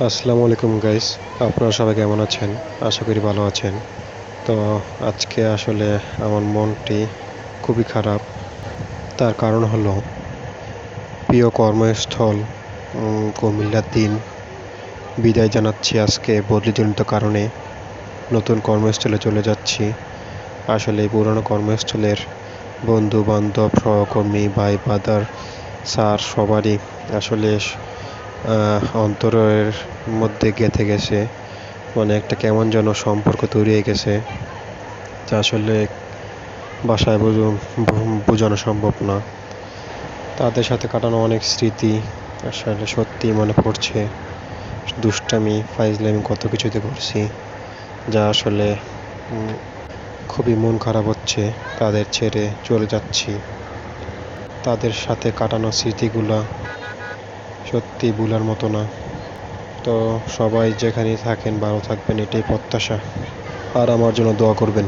আসসালামু আলাইকুম গাইস আপনারা সবাই কেমন আছেন? আশা করি ভালো আছেন। তো আজকে আসলে আমার মনটি খুবই খারাপ। তার কারণ হলো প্রিয় কর্মস্থল উম, কুমিল্লার দিন। বিদায় জানাচ্ছি আজকে বদলিজনিত কারণে। নতুন কর্মস্থলে চলে যাচ্ছি। আসলে পুরনো কর্মস্থলের বন্ধু বান্ধব সহকর্মী ভাই বাদার স্যার সবারই আসলে অন্তরের মধ্যে গেঁথে গেছে। মানে একটা কেমন যেন সম্পর্ক তৈরি হয়ে গেছে, যা আসলে বাসায় বোঝো- বোঝানো সম্ভব না। তাদের সাথে কাটানো অনেক স্মৃতি আসলে সত্যি মনে পড়ছে। দুষ্টামি, ফাইজলামি কত কিছুতে করছি, যা আসলে খুবই মন খারাপ হচ্ছে। তাদের ছেড়ে চলে যাচ্ছি। তাদের সাথে কাটানো স্মৃতিগুলা সত্যি ভুলার মতো না। তো সবাই যেখানেই থাকেন, ভালো থাকবেন, এটাই প্রত্যাশা। আর আমার জন্য দোয়া করবেন।